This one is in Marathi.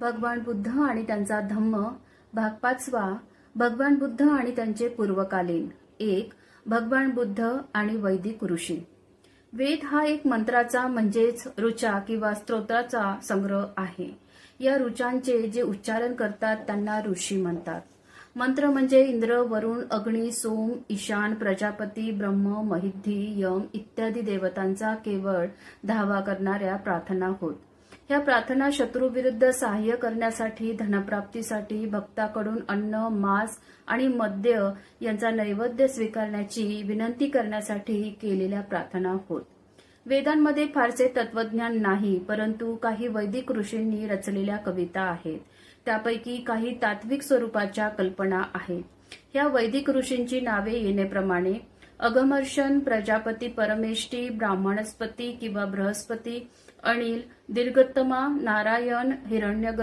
भगवान बुद्ध आणि त्यांचा धम्म भाग पाचवा भगवान बुद्ध आणि त्यांचे पूर्वकालीन. एक भगवान बुद्ध आणि वैदिक ऋषी. वेद हा एक मंत्राचा म्हणजेच ऋचा किंवा स्तोत्राचा संग्रह आहे. या ऋचांचे जे उच्चारण करतात त्यांना ऋषी म्हणतात. मंत्र म्हणजे इंद्र वरुण अग्नी सोम ईशान प्रजापती ब्रह्म महिद्धी यम इत्यादी देवतांचा केवळ धावा करणाऱ्या प्रार्थना होत. ह्या प्रार्थना शत्रूविरुद्ध सहाय्य करण्यासाठी धनप्राप्तीसाठी भक्ताकडून अन्न मांस आणि मद्य यांचा नैवेद्य स्वीकारण्याची विनंती करण्यासाठी केलेल्या प्रार्थना होत. वेदांमध्ये फारसे तत्वज्ञान नाही परंतु काही वैदिक ऋषींनी रचलेल्या कविता आहेत. त्यापैकी काही तात्विक स्वरूपाच्या कल्पना आहेत. ह्या वैदिक ऋषींची नावे येण्याप्रमाणे अगमर्शन प्रजापती परमेष्टी ब्राह्मणस्पती किंवा बृहस्पती अनिल दीर्घत्तमा नारायण हिरण्य